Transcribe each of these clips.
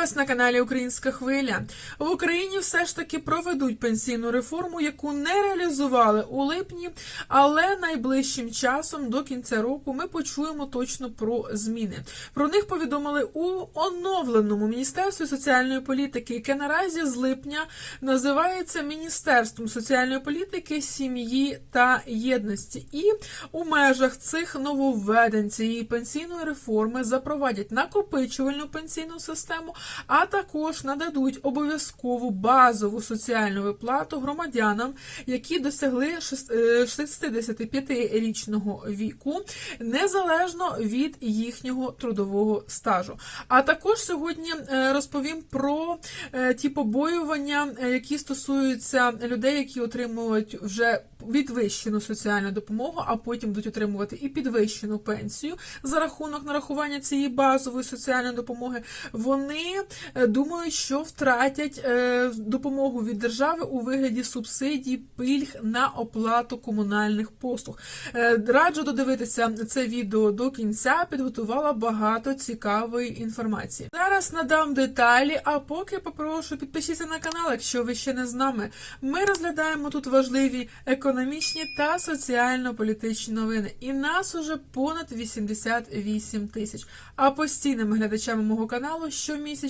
вас на каналі Українська Хвиля. В Україні все ж таки проведуть пенсійну реформу, яку не реалізували у липні, але найближчим часом до кінця року ми почуємо точно про зміни. Про них повідомили у оновленому міністерстві соціальної політики, яке наразі з липня називається Міністерством соціальної політики, сім'ї та єдності. І у межах цих нововведень цієї пенсійної реформи запровадять накопичувальну пенсійну систему, а також нададуть обов'язкову базову соціальну виплату громадянам, які досягли шест- е, 65-річного віку, незалежно від їхнього трудового стажу. А також сьогодні е, розповім про е, ті побоювання, які стосуються людей, які отримують вже відвищену соціальну допомогу, а потім будуть отримувати і підвищену пенсію за рахунок нарахування цієї базової соціальної допомоги. Вони думають, що втратять е, допомогу від держави у вигляді субсидій, пільг на оплату комунальних послуг. Е, Раджу додивитися це відео до кінця. Підготувала багато цікавої інформації. Зараз надам деталі, а поки попрошу підпишіться на канал, якщо ви ще не з нами. Ми розглядаємо тут важливі економічні та соціально-політичні новини. І нас уже понад 88 тисяч. А постійними глядачами мого каналу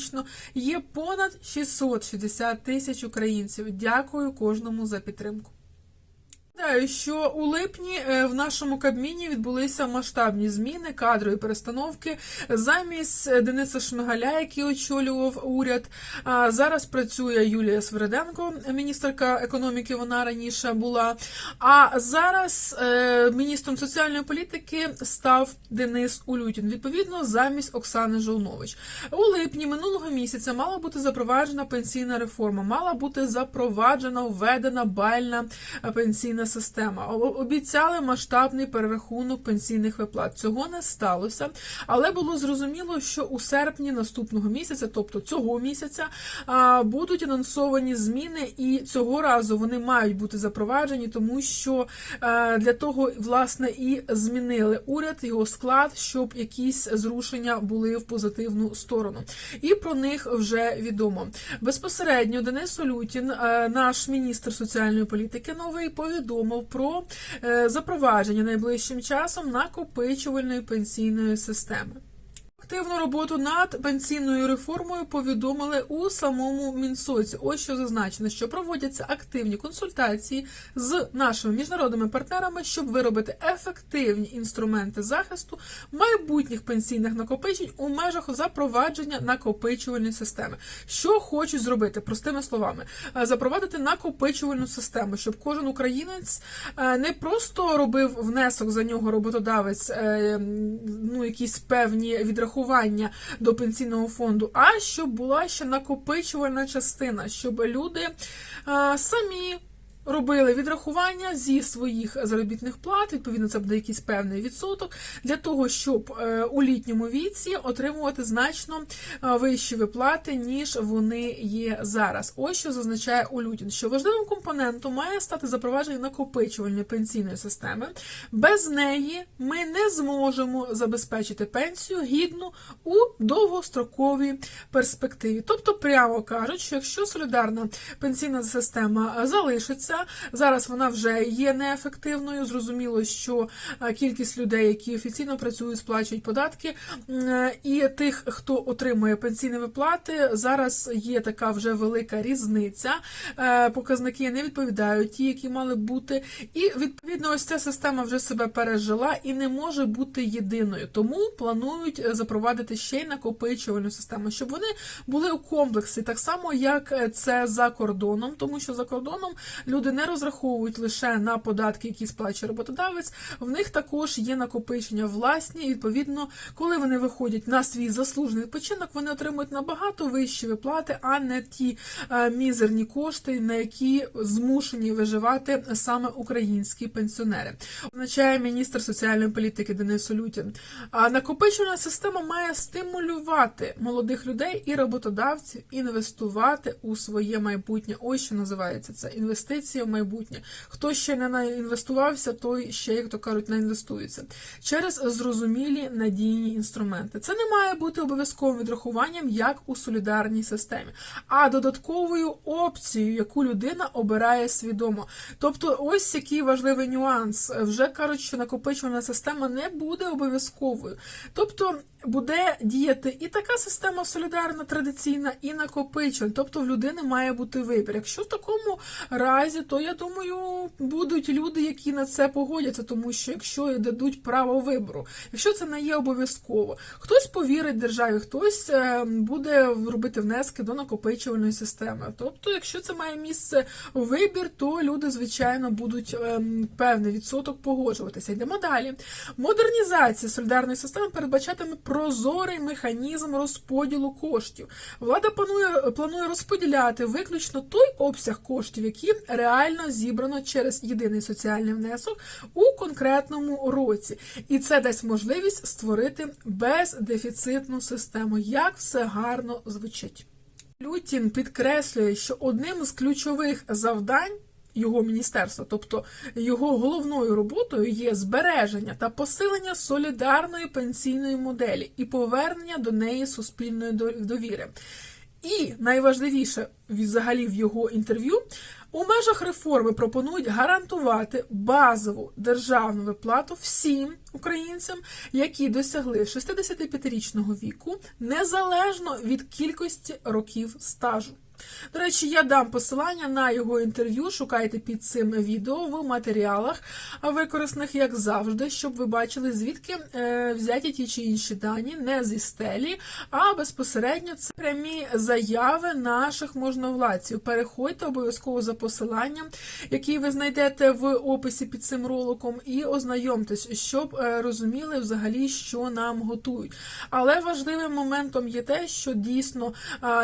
щомісячно є понад 660 тисяч українців. Дякую кожному за підтримку. Що у липні е, в нашому Кабміні відбулися масштабні зміни, кадрові перестановки. Замість е, Дениса Шмигаля, який очолював уряд, зараз працює Юлія Свереденко, міністерка економіки. Вона раніше була. А зараз е, міністром соціальної політики став Денис Улютін. Відповідно, замість Оксани Жолнович. У липні минулого місяця мала бути запроваджена пенсійна реформа, мала бути запроваджена введена бальна пенсійна система. Обіцяли масштабний перерахунок пенсійних виплат. Цього не сталося, але було зрозуміло, що у серпні наступного місяця, тобто цього місяця, будуть анонсовані зміни, і цього разу вони мають бути запроваджені, тому що для того власне і змінили уряд його склад, щоб якісь зрушення були в позитивну сторону. І про них вже відомо. Безпосередньо Денис Олютін, наш міністр соціальної політики, новий повідомив про е, запровадження найближчим часом накопичувальної пенсійної системи. Активну роботу над пенсійною реформою повідомили у самому Мінсоці. Ось що зазначено, що проводяться активні консультації з нашими міжнародними партнерами, щоб виробити ефективні інструменти захисту майбутніх пенсійних накопичень у межах запровадження накопичувальної системи. Що хочуть зробити, простими словами, Е, запровадити накопичувальну систему, щоб кожен українець е, не просто робив внесок за нього роботодавець, е, ну якісь певні відрахування до пенсійного фонду, а щоб була ще накопичувальна частина, щоб люди самі. Робили відрахування зі своїх заробітних плат, відповідно, це буде якийсь певний відсоток, для того, щоб е, у літньому віці отримувати значно е, вищі виплати, ніж вони є зараз. Ось що зазначає Улютін, що важливим компонентом має стати запровадження накопичувальної пенсійної системи. Без неї ми не зможемо забезпечити пенсію гідну у довгостроковій перспективі. Тобто, прямо кажуть, що якщо солідарна пенсійна система е, зараз вона вже є неефективною. Зрозуміло, що е, кількість людей, які офіційно працюють, сплачують податки, і тих, хто отримує пенсійні виплати, зараз є така вже велика різниця. Е, Показники не відповідають ті, які мали бути. І відповідно, ось ця система вже себе пережила і не може бути єдиною. Тому планують запровадити ще й накопичувальну систему, щоб вони були у комплексі, так само як е, це за кордоном, тому що за кордоном люди не розраховують лише на податки, які сплачує роботодавець. В них також є накопичення власні. І відповідно, коли вони виходять на свій заслужений відпочинок, вони отримують набагато вищі виплати, а не ті е, мізерні кошти, на які змушені виживати саме українські пенсіонери. Означає міністр соціальної політики Денис Олютін. А накопичувальна система має стимулювати молодих людей і роботодавців інвестувати у своє майбутнє. Ось що називається це інвестиції інвестиція в майбутнє. Хто ще не наінвестувався, той ще, як то кажуть, не інвестується через зрозумілі надійні інструменти. Це не має бути обов'язковим відрахуванням, як у солідарній системі, а додатковою опцією, яку людина обирає свідомо. Тобто, ось який важливий нюанс. Вже кажуть, що накопичувальна система не буде обов'язковою. Тобто буде діяти і така система солідарна, традиційна, і накопичувальна. Тобто в людини має бути вибір. Якщо в такому разі, то я думаю, будуть люди, які на це погодяться, тому що якщо дадуть право вибору, якщо це не є обов'язково, хтось повірить державі, хтось е, буде робити внески до накопичувальної системи. Тобто, якщо це має місце вибір, то люди, звичайно, будуть ем, певний відсоток погоджуватися. Йдемо далі. Модернізація солідарної системи передбачатиме прозорий механізм розподілу коштів. Влада планує, планує розподіляти виключно той обсяг коштів, які реально зібрано через єдиний соціальний внесок у конкретному році. І це дасть можливість створити бездефіцитну систему. Як все гарно звучить. Лютін підкреслює, що одним з ключових завдань його міністерства, тобто його головною роботою є збереження та посилення солідарної пенсійної моделі і повернення до неї суспільної довіри. І найважливіше взагалі в його інтерв'ю у межах реформи пропонують гарантувати базову державну виплату всім українцям, які досягли 65-річного віку, незалежно від кількості років стажу. До речі, я дам посилання на його інтерв'ю. Шукайте під цим відео в матеріалах, використаних, як завжди, щоб ви бачили, звідки е, взяті ті чи інші дані, не зі стелі, а безпосередньо це прямі заяви наших можновладців. Переходьте обов'язково за посиланням, який ви знайдете в описі під цим роликом, і ознайомтесь, щоб е, розуміли взагалі, що нам готують. Але важливим моментом є те, що дійсно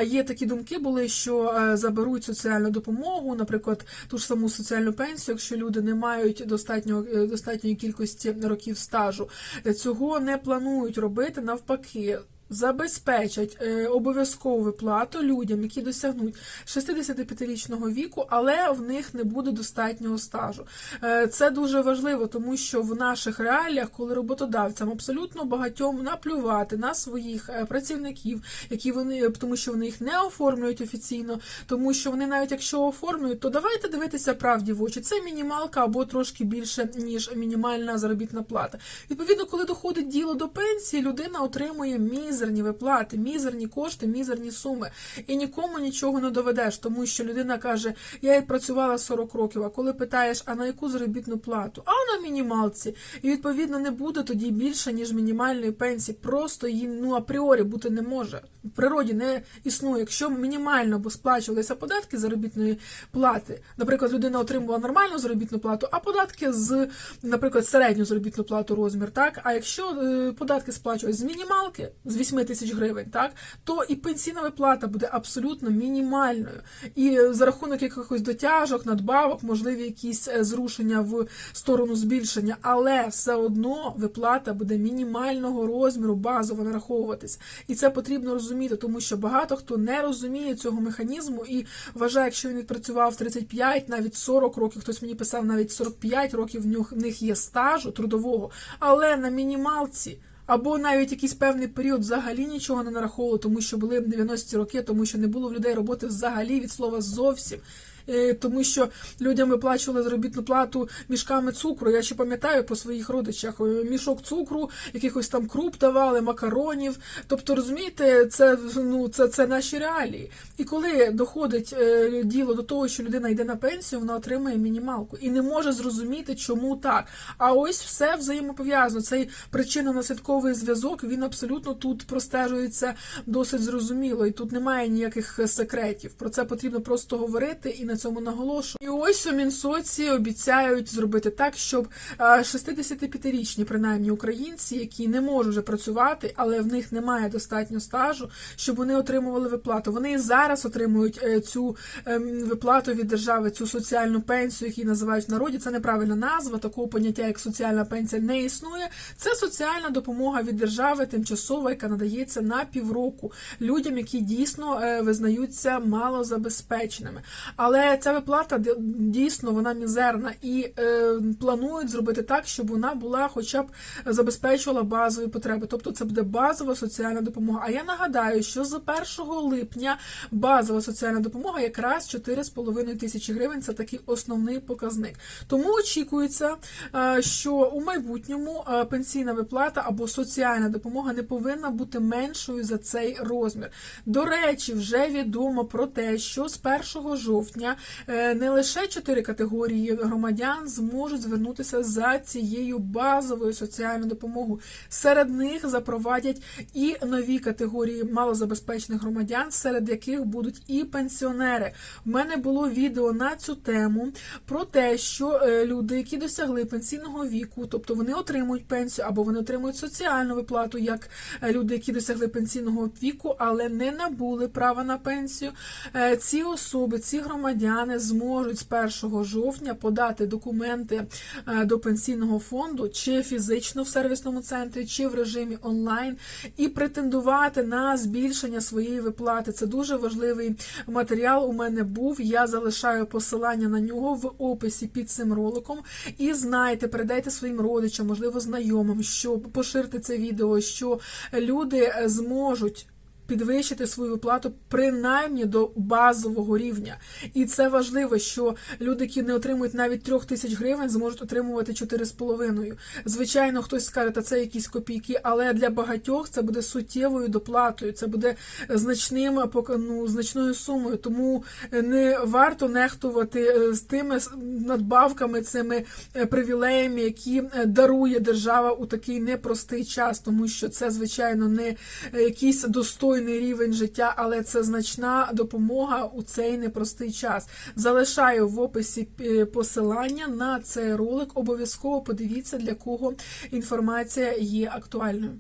є такі думки, були що що е, заберуть соціальну допомогу, наприклад, ту ж саму соціальну пенсію, якщо люди не мають достатньо, е, достатньої кількості років стажу, цього не планують робити навпаки забезпечать е, обов'язкову виплату людям, які досягнуть 65-річного віку, але в них не буде достатнього стажу. Е, це дуже важливо, тому що в наших реаліях, коли роботодавцям абсолютно багатьом наплювати на своїх е, працівників, які вони, тому що вони їх не оформлюють офіційно, тому що вони навіть якщо оформлюють, то давайте дивитися правді в очі. Це мінімалка або трошки більше ніж мінімальна заробітна плата. Відповідно, коли доходить діло до пенсії, людина отримує міз мізерні виплати, мізерні кошти, мізерні суми. І нікому нічого не доведеш, тому що людина каже: я і працювала 40 років. А коли питаєш, а на яку заробітну плату? А на мінімалці. І відповідно не буде тоді більше, ніж мінімальної пенсії. Просто її ну апріорі бути не може. В природі не існує. Якщо мінімально б сплачувалися податки заробітної плати, наприклад, людина отримувала нормальну заробітну плату, а податки з, наприклад, середню заробітну плату розмір, так. А якщо е, податки сплачують з мінімалки, з 8 тисяч гривень, так то і пенсійна виплата буде абсолютно мінімальною. І за рахунок якихось дотяжок, надбавок, можливі якісь е, зрушення в сторону збільшення, але все одно виплата буде мінімального розміру, базово нараховуватись. І це потрібно розуміти, тому що багато хто не розуміє цього механізму і вважає, якщо він відпрацював 35, навіть 40 років, хтось мені писав, навіть 45 років в них є стажу трудового, але на мінімалці. Або навіть якийсь певний період взагалі нічого не нараховували, тому що були 90-ті роки, тому що не було в людей роботи взагалі від слова зовсім. Е, тому що людям виплачували заробітну плату мішками цукру. Я ще пам'ятаю по своїх родичах е, мішок цукру, якихось там круп давали, макаронів. Тобто, розумієте, це ну це, це наші реалії. І коли доходить е, діло до того, що людина йде на пенсію, вона отримує мінімалку і не може зрозуміти, чому так. А ось все взаємопов'язано. Цей причинно-наслідковий зв'язок він абсолютно тут простежується досить зрозуміло, і тут немає ніяких секретів. Про це потрібно просто говорити і цьому наголошую. І ось у Мінсоці обіцяють зробити так, щоб 65-річні, принаймні українці, які не можуть вже працювати, але в них немає достатньо стажу, щоб вони отримували виплату. Вони зараз отримують е, цю ем, виплату від держави, цю соціальну пенсію, яку називають в народі. Це неправильна назва. Такого поняття, як соціальна пенсія, не існує. Це соціальна допомога від держави, тимчасова, яка надається на півроку людям, які дійсно е, визнаються малозабезпеченими. Але Ця виплата дійсно вона мізерна і е, планують зробити так, щоб вона була, хоча б забезпечувала базові потреби. Тобто це буде базова соціальна допомога. А я нагадаю, що з 1 липня базова соціальна допомога якраз 4,5 тисячі гривень. Це такий основний показник. Тому очікується, е, що у майбутньому е, пенсійна виплата або соціальна допомога не повинна бути меншою за цей розмір. До речі, вже відомо про те, що з 1 жовтня не лише чотири категорії громадян зможуть звернутися за цією базовою соціальною допомогою. Серед них запровадять і нові категорії малозабезпечених громадян, серед яких будуть і пенсіонери. В мене було відео на цю тему про те, що е, люди, які досягли пенсійного віку, тобто вони отримують пенсію або вони отримують соціальну виплату, як е, люди, які досягли пенсійного віку, але не набули права на пенсію. Е, Ці особи, ці громадяни зможуть з 1 жовтня подати документи е, до пенсійного фонду чи фізично в сервісному центрі, чи в режимі онлайн, і претендувати на збільшення своєї виплати. Це дуже важливий матеріал. У мене був. Я залишаю посилання на нього в описі під цим роликом. І знайте, передайте своїм родичам, можливо, знайомим, що поширте це відео, що люди е, зможуть. Підвищити свою виплату принаймні до базового рівня, і це важливо, що люди, які не отримують навіть трьох тисяч гривень, зможуть отримувати чотири з половиною. Звичайно, хтось скаже, та це якісь копійки, але для багатьох це буде суттєвою доплатою, це буде значним ну, значною сумою. Тому не варто нехтувати е, з тими надбавками, цими е, привілеями, які е, дарує держава у такий непростий час, тому що це, звичайно, не е, якийсь достойний рівень життя, але це значна допомога у цей непростий час. Залишаю в описі е, посилання на цей ролик. Обов'язково подивіться, для кого інформація є актуальною.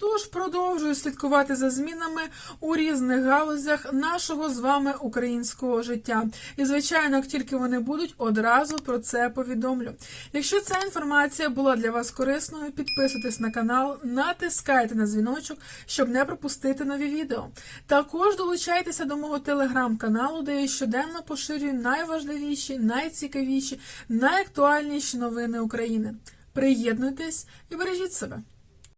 Тож продовжую слідкувати за змінами у різних галузях нашого з вами українського життя. І, звичайно, як тільки вони будуть, одразу про це повідомлю. Якщо ця інформація була для вас корисною, підписуйтесь на канал, натискайте на дзвіночок, щоб не пропустити нові відео. Також долучайтеся до мого телеграм-каналу, де я щоденно поширюю найважливіші, найцікавіші, найактуальніші новини України. Приєднуйтесь і бережіть себе.